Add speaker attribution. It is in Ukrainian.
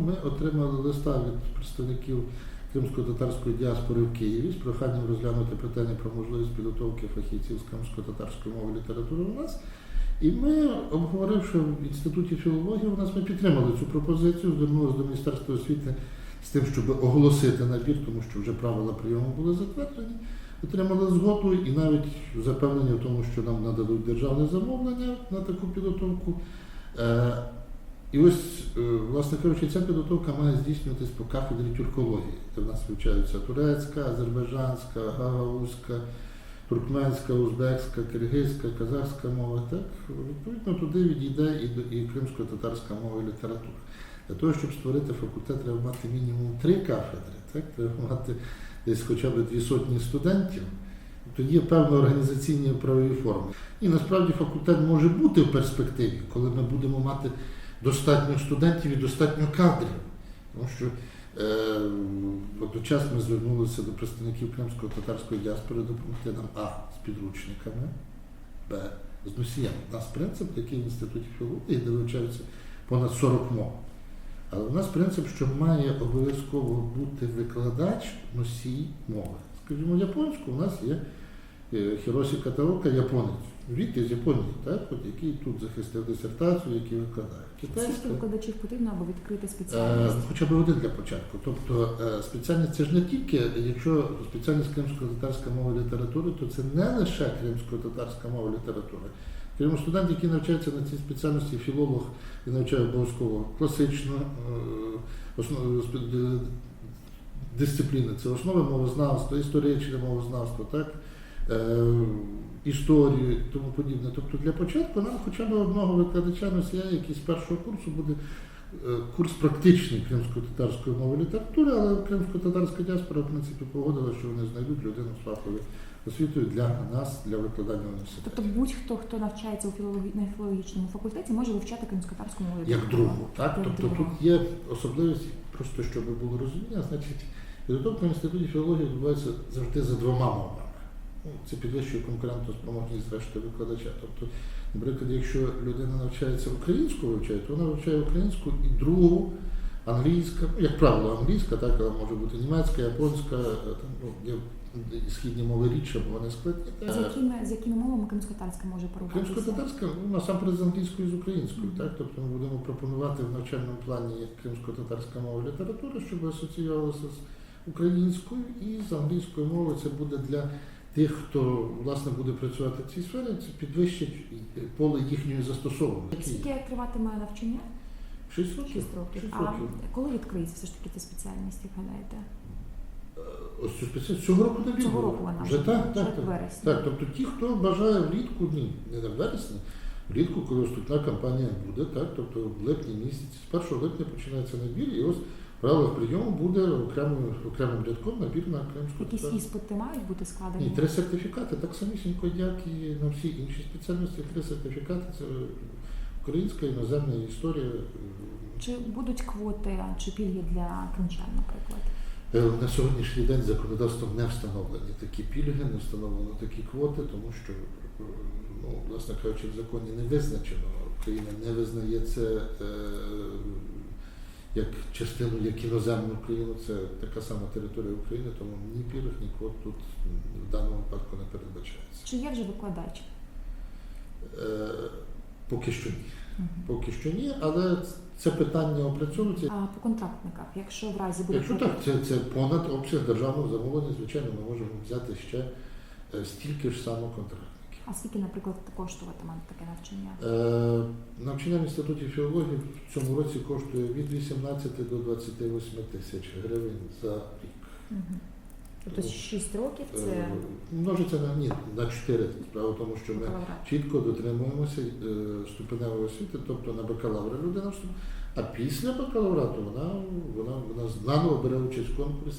Speaker 1: Ми отримали листа від представників кримсько-татарської діаспори в Києві з проханням розглянути питання про можливість підготовки фахівців з кримсько-татарської мови літератури у нас. І ми, обговоривши в інституті філології, у нас ми підтримали цю пропозицію, звернулися до Міністерства освіти з тим, щоб оголосити набір, тому що вже правила прийому були затверджені. Отримали згоду і навіть запевнення в тому, що нам нададуть державне замовлення на таку підготовку. І ось, е, власне кажучи, ця підготовка має здійснюватись по кафедрі тюркології, де в нас вивчаються турецька, азербайджанська, гагаузька, туркменська, узбекська, киргизька, казахська мова. Так, відповідно, туди відійде і, і кримсько-татарська мова і література. Для того, щоб створити факультет, треба мати мінімум три кафедри, так? треба мати десь хоча б дві сотні студентів. Тоді є певні організаційні правові форми. І насправді факультет може бути в перспективі, коли ми будемо мати достатньо студентів і достатньо кадрів. Тому що е, водночас ми звернулися до представників кримсько-татарської діаспори допомогти нам А з підручниками, Б з носіями. У нас принцип, який в інституті філології, де вивчаються понад 40 мов. Але у нас принцип, що має обов'язково бути викладач носій мови. Скажімо, японську у нас є Хіросі Катаока, японець. Звідти з Японії, так, от, який тут захистив дисертацію, який викладає.
Speaker 2: Скільки викладачів потрібно, аби відкрити
Speaker 1: е,
Speaker 2: спеціальність?
Speaker 1: хоча б один для початку. Тобто е, спеціальність це ж не тільки, якщо спеціальність кримсько-татарська мова літератури, то це не лише кримсько-татарська мова і література. Крім студент, який навчається на цій спеціальності, філолог і навчає обов'язково класичну е, основ- дисципліни. Це основи мовознавства, історичне мовознавство, так? Е, історію і тому подібне. Тобто для початку нам хоча б одного викладача носія, який з першого курсу буде е, курс практичний кримсько-татарської мови літератури, але кримсько-татарська діаспора, в принципі, погодила, що вони знайдуть людину з фаховою освітою для нас, для викладання в університеті.
Speaker 2: Тобто будь-хто, хто навчається у філологі... на філологічному факультеті, може вивчати кримськотарську мову. і
Speaker 1: як другу. Так?
Speaker 2: Як
Speaker 1: Тобто
Speaker 2: другу.
Speaker 1: тут є особливість, просто щоб було розуміння, значить, підготовка в інституті філології відбувається завжди за двома мовами. Ну, Це підвищує конкурентоспроможність зрештою викладача. Тобто, наприклад, якщо людина навчається українську вивчає, то вона вивчає українську і другу, англійська, ну, як правило, англійська, так, але може бути німецька, японська, е, там, ну, є східні мови рідше, бо вони складні.
Speaker 2: З якими, з якими мовами кримськотарська може порухатися?
Speaker 1: Кримсько-татарська, ну, насамперед з англійською і з українською, так? Тобто ми будемо пропонувати в навчальному плані як кримсько-татарська мова література, щоб асоціювалося з українською і з англійською мовою. Це буде для тих, хто власне буде працювати в цій сфері, це підвищить поле їхньої застосовування.
Speaker 2: Скільки триватиме навчання?
Speaker 1: Шість років.
Speaker 2: Шість років.
Speaker 1: Шість
Speaker 2: А коли відкриється все ж таки ця спеціальність, як гадаєте?
Speaker 1: Е, Ось цю спеціальність цього року не
Speaker 2: Цього року вона
Speaker 1: вже так, так,
Speaker 2: в
Speaker 1: так.
Speaker 2: вересні.
Speaker 1: Так, тобто ті, хто бажає влітку, ні, не на вересні, влітку, коли вступна кампанія буде, так, тобто в липні місяці, з 1 липня починається набір, і ось в правилах прийому буде окремим, окремим рядком набір на кримську.
Speaker 2: Якісь іспити мають бути складені?
Speaker 1: Ні, три сертифікати, так самісінько, як і на всі інші спеціальності, три сертифікати це українська, іноземна історія.
Speaker 2: Чи будуть квоти чи пільги для кримчан, наприклад?
Speaker 1: Е, На сьогоднішній день законодавством не встановлені такі пільги, не встановлено такі квоти, тому що, е, ну, власне кажучи, в законі не визначено. Україна не визнає це е, як частину, як іноземну країну, це така сама територія України, тому ні пільг, ні квот тут в даному випадку не передбачається.
Speaker 2: Чи є вже викладач?
Speaker 1: Е, Поки що ні.
Speaker 2: Мгм.
Speaker 1: Поки що ні, але це питання опрацьовується.
Speaker 2: А по контрактниках, якщо в разі буде
Speaker 1: Якщо так, це, це понад обсяг державного замовлення, звичайно, ми можемо взяти ще е, стільки ж само контрактників.
Speaker 2: А скільки, наприклад, коштуватиме таке навчання?
Speaker 1: Е, навчання в інституті філології в цьому році коштує від 18 до 28 тисяч гривень за рік.
Speaker 2: Мгм. Тобто 6 років це
Speaker 1: Е, множиться на ні на 4. Справа в тому, що ми чітко дотримуємося е, ступеневої освіти, тобто на бакалавра людина вступає, а після бакалаврату вона, вона, вона наново бере участь в конкурсі